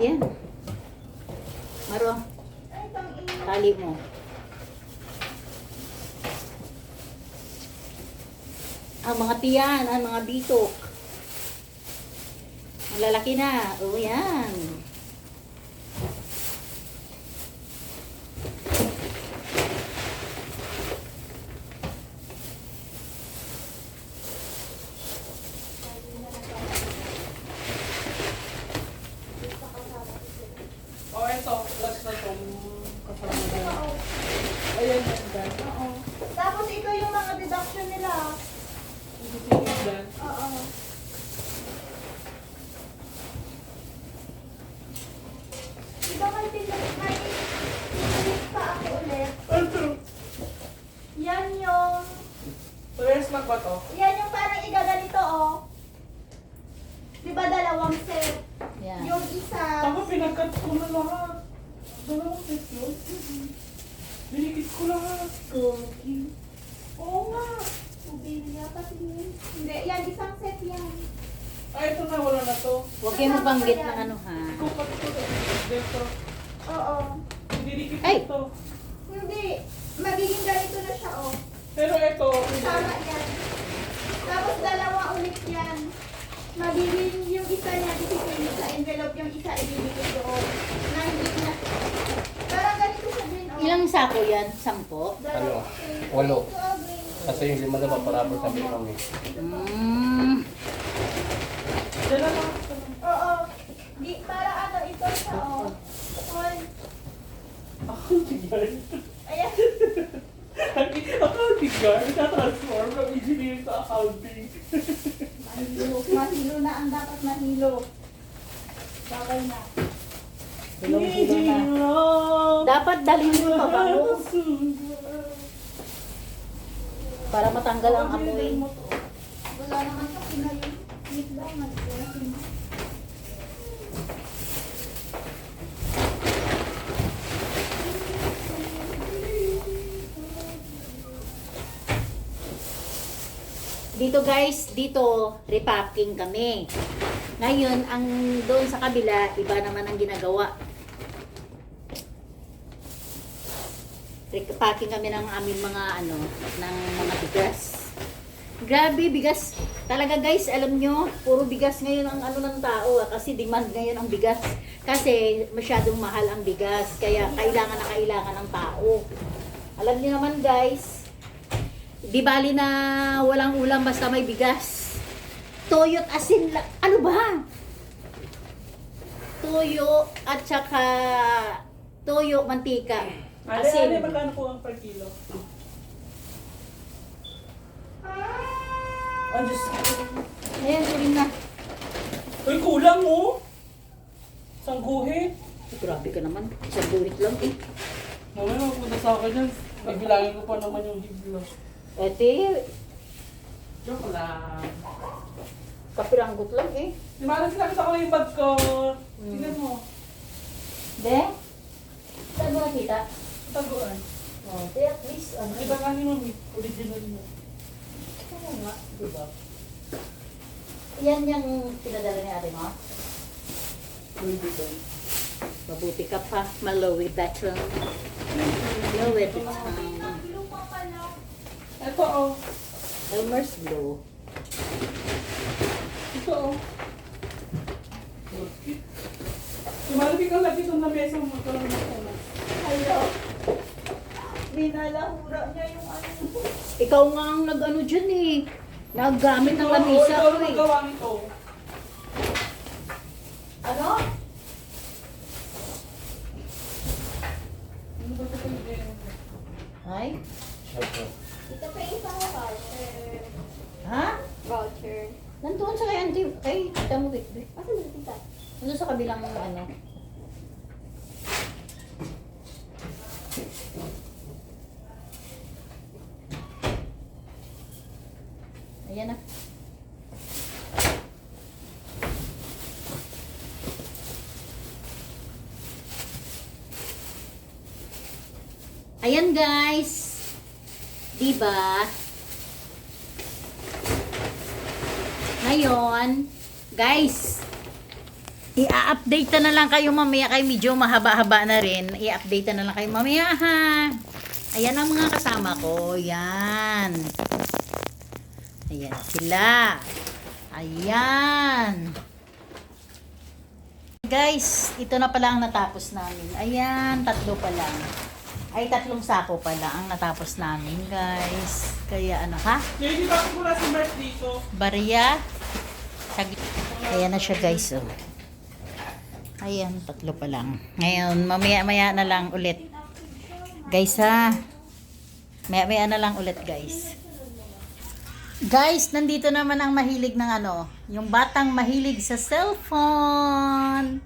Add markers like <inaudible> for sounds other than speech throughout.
Yan. Maro, tali mo. Ang mga tiyan, ang mga bitok. Ang lalaki na. O yan. Oh, ito. Last na to. Kasama na. Ayan yan, Dan. Oo. Tapos ito yung mga deduction nila. Sisingin, Dan. Oo. Diba may pinag may pinag pa ako ulit? Ano? Yan yung, Ba to? yan yung parang igaganito oh. Diba dalawang set? Yan. Yung isa, Ako, pinagkat ko na lahat. Dalawang set yun. Binikit ko lahat. cookie. Oo nga. Ubilya pati yun. Hindi, yan isang set yan. Ay, ito na. Wala na to. Huwag kayo mabanggit ng ano ha. Kupat ko to. Dito. Oo. Dinikit Ay! ko to. Hindi. Magiging ganito na siya oh. Pero ito. Tama yan. Tapos dalawa ulit yan. Magiging yung isa niya isipin sa envelope, yung isa ibibigay doon. Na hindi na. Parang ganito din oh. Ilang sako yan? Sampo? Ano? Walo. Kasi yung lima na paparapos sa kami. Mm. Dala lang. Oo. Di, para ano, ito siya oh. All. Accounting guard. Guard. Natatransform from engineering to accounting. Mahilo. Mahilo na ang dapat mahilo. Bagay na. Na. Dapat dalhin mo pa bago para matanggal ang amoy. Wala naman kasi na yun. Wait Dito guys, dito repacking kami. Ngayon, ang doon sa kabila, iba naman ang ginagawa. Repacking kami ng aming mga ano, ng mga bigas. Grabe, bigas. Talaga guys, alam nyo, puro bigas ngayon ang ano ng tao ah, kasi demand ngayon ang bigas. Kasi masyadong mahal ang bigas, kaya kailangan na kailangan ng tao. Alam niyo naman guys, Di bali na walang ulam basta may bigas. Toyo't asin lang. Ano ba? Toyo at saka toyo, mantika. Ale, ale, Asin. magkano po ang per kilo? Ah, Diyos ko. Ayan, kunin na. Uy, kulang mo. Isang guhit. Grabe ka naman. Isang burit lang eh. Mamaya magpunta sa akin yan. Bibilangin ko pa naman yung higlo. Ete, Joke lang. kapiranggot lang eh. Di ba alam ko yung bag ko? Tingnan mo. De? Saan mo nakita? Taguan. Oh, de, at least, ano. Iba nga ni Mami. Original mo. Oo nga, diba? Yan yung pinadala ni ate mo? Louis Vuitton. Mabuti ka pa, Malawi veteran. Malawi veteran. Mahilo pa pala. Ito oh. Elmer's Blue. Ito oh. Sumalapit ka lagi doon na mesa mo. Ako. Hello. Binalahura niya yung ano. Ikaw nga ang nag-ano dyan eh. Naggamit ng lamisa Ikaw ko ang eh. nagawa nito. Ano? Ano ba ito yung Ay? Siyempre. Ito pa yung isang voucher. Ha? Voucher. Nandun sa kay auntie. Ay, kita mo wait. Asan na tita? Nandun sa kabilang ano. Ayan na. Ayan guys. Diba? Ngayon, guys, i-update na lang kayo mamaya kay medyo mahaba-haba na rin. I-update na lang kayo mamaya ha. Ayan ang mga kasama ko. Ayan. Ayan sila. Ayan. Guys, ito na pala ang natapos namin. Ayan, tatlo pa lang. Ay, tatlong sako pala ang natapos namin, guys. Kaya ano, ha? Hindi mo na si Mert dito? Barya. Sag- Ayan na siya, guys. Oh. Ayan, tatlo pa lang. Ngayon, mamaya-maya na lang ulit. Guys, ha? Maya-maya na lang ulit, guys. Guys, nandito naman ang mahilig ng ano, yung batang mahilig sa cellphone.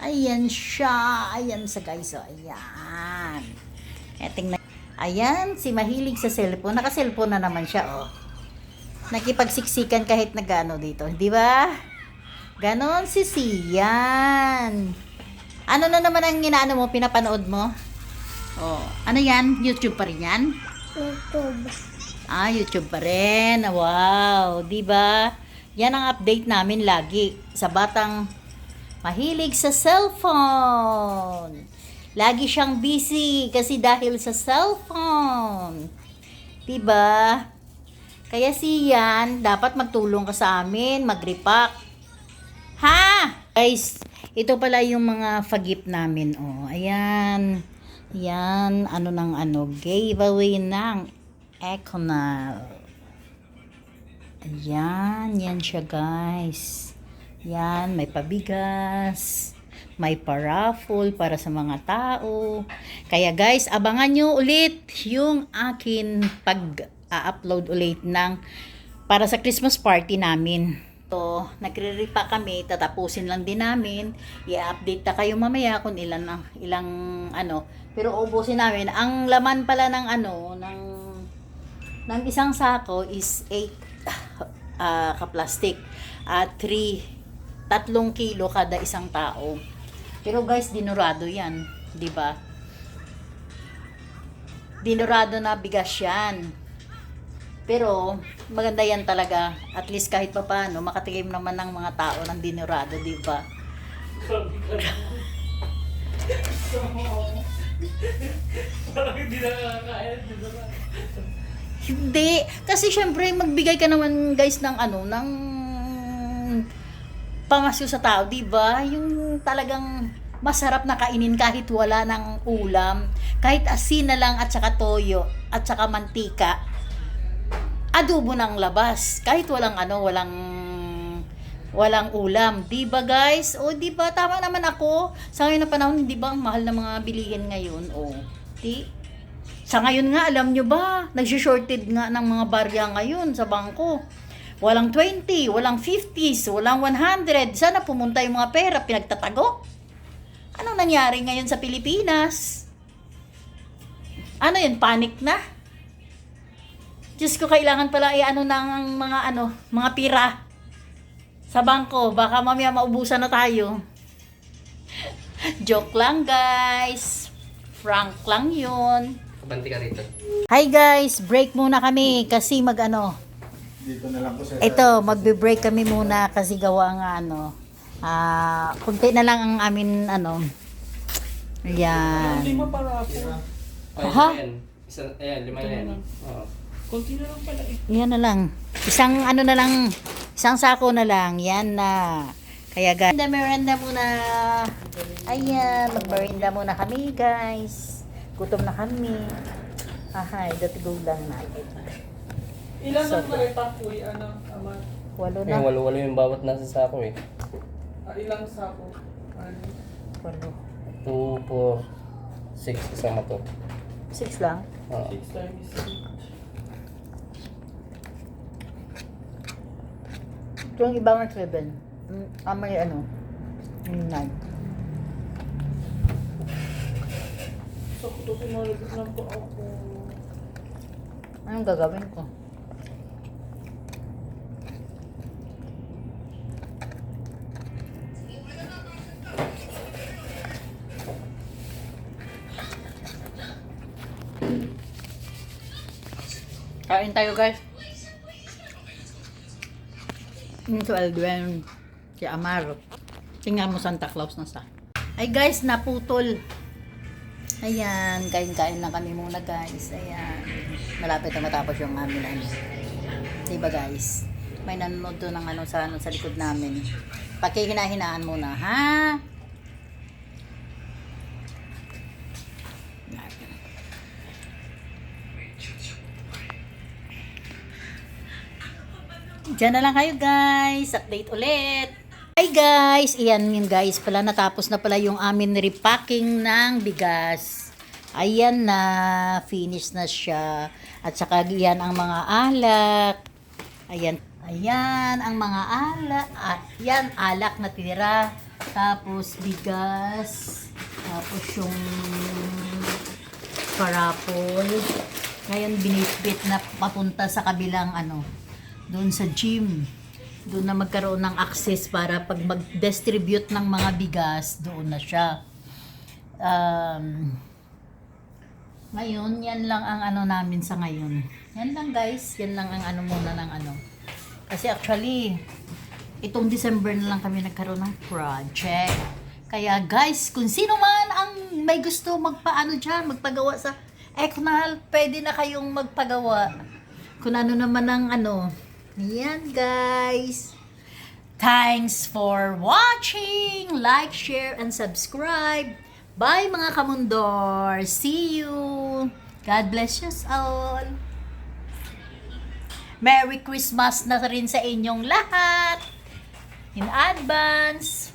Ayan siya. Ayan sa guys. Oh. Ayan. Eh, tingnan. Ayan, si mahilig sa cellphone. Naka-cellphone na naman siya, oh. Nakipagsiksikan kahit nagano dito. Di ba? Ganon si Sian. Ano na naman ang inaano mo, pinapanood mo? Oh, ano yan? YouTube pa rin yan? YouTube. Ah, YouTube pa rin. Wow, 'di ba? Yan ang update namin lagi sa batang mahilig sa cellphone. Lagi siyang busy kasi dahil sa cellphone. 'Di ba? Kaya si Yan, dapat magtulong ka sa amin, mag-repack. Ha? Guys, ito pala yung mga fagip namin. Oh, ayan. Yan, ano ng ano, giveaway ng Econal. Ayan, yan siya guys. Yan, may pabigas. May paraffle para sa mga tao. Kaya guys, abangan nyo ulit yung akin pag-upload ulit ng para sa Christmas party namin. So, nagre-repa kami, tatapusin lang din namin. I-update na kayo mamaya kung ilan ang ilang ano. Pero ubusin namin. Ang laman pala ng ano, ng ng isang sako is 8 ah ka-plastic at 3 tatlong kilo kada isang tao. Pero guys, dinurado 'yan, 'di ba? Dinurado na bigas 'yan. Pero maganda 'yan talaga. At least kahit papaano makatikim naman ng mga tao ng dinurado, di ba? <laughs> Hindi. Kasi syempre, magbigay ka naman guys ng ano, ng pamasyo sa tao, di ba? Yung talagang masarap na kainin kahit wala ng ulam. Kahit asin na lang at saka toyo at saka mantika. Adobo ng labas. Kahit walang ano, walang walang ulam. Di ba guys? O di ba tama naman ako. Sa ngayon na panahon, di ba ang mahal ng mga bilihin ngayon? O, di sa ngayon nga, alam nyo ba, nagsishorted nga ng mga barya ngayon sa bangko. Walang 20, walang 50s, walang 100. Sana pumunta yung mga pera, pinagtatago. Anong nangyari ngayon sa Pilipinas? Ano yun, panic na? Diyos ko, kailangan pala i-ano ng mga ano, mga pira sa bangko. Baka mamaya maubusan na tayo. <laughs> Joke lang, guys. Frank lang yun. Banti ka rito. Hi guys, break muna kami kasi mag ano. Dito na lang po sa Ito, magbe-break kami muna kasi gawa nga ano. Ah, kunti na lang ang amin ano. Ayan. mo para po. Aha. ayan. Isa, ayan, lima na yan. Oo. Konti na lang pala eh. Yan na lang. Isang ano na lang, isang sako na lang. Yan na. Kaya guys, merenda merenda muna. Ayan, magmerenda muna kami guys. Gutom na kami. Ahay, datigog lang natin. Ilan So, ang naipak po ano, ama? Walo na. walo-walo yung bawat nasa sako eh. Ah, ilang sako? Ano? Walo. 2, 4, 6 kasama to. Six lang. Oo. 6 times 8. Ito yung ibang seven. Mm, ah, may ano. Yung nine. So, ito tumalagit lang po ako. Anong gagawin ko? Kain tayo guys. Yung si Aldwin, si Amar. Tingnan mo Santa Claus na sa. Ay guys, naputol. Ayan, kain-kain lang kami muna guys. Ayan. Malapit na matapos yung amin ano. Diba guys? May nanonood doon ng ano sa, ano, sa likod namin. Pakihina-hinaan muna, ha? Diyan na lang kayo guys. Update ulit. Hi guys. Iyan yun guys. Pala natapos na pala yung amin repacking ng bigas. Ayan na. Finish na siya. At saka yan ang mga alak. Ayan. Ayan ang mga alak. Ah, yan alak na tira. Tapos bigas. Tapos yung parapol. Ngayon binitbit na papunta sa kabilang ano, doon sa gym. Doon na magkaroon ng access para pag mag-distribute ng mga bigas, doon na siya. Um, ngayon, yan lang ang ano namin sa ngayon. Yan lang guys, yan lang ang ano muna ng ano. Kasi actually, itong December na lang kami nagkaroon ng project. Kaya guys, kung sino man ang may gusto magpaano dyan, magpagawa sa Eknal, pwede na kayong magpagawa. Kung ano naman ang ano. Yan guys. Thanks for watching. Like, share, and subscribe. Bye mga kamundor. See you. God bless us all. Merry Christmas na rin sa inyong lahat. In advance.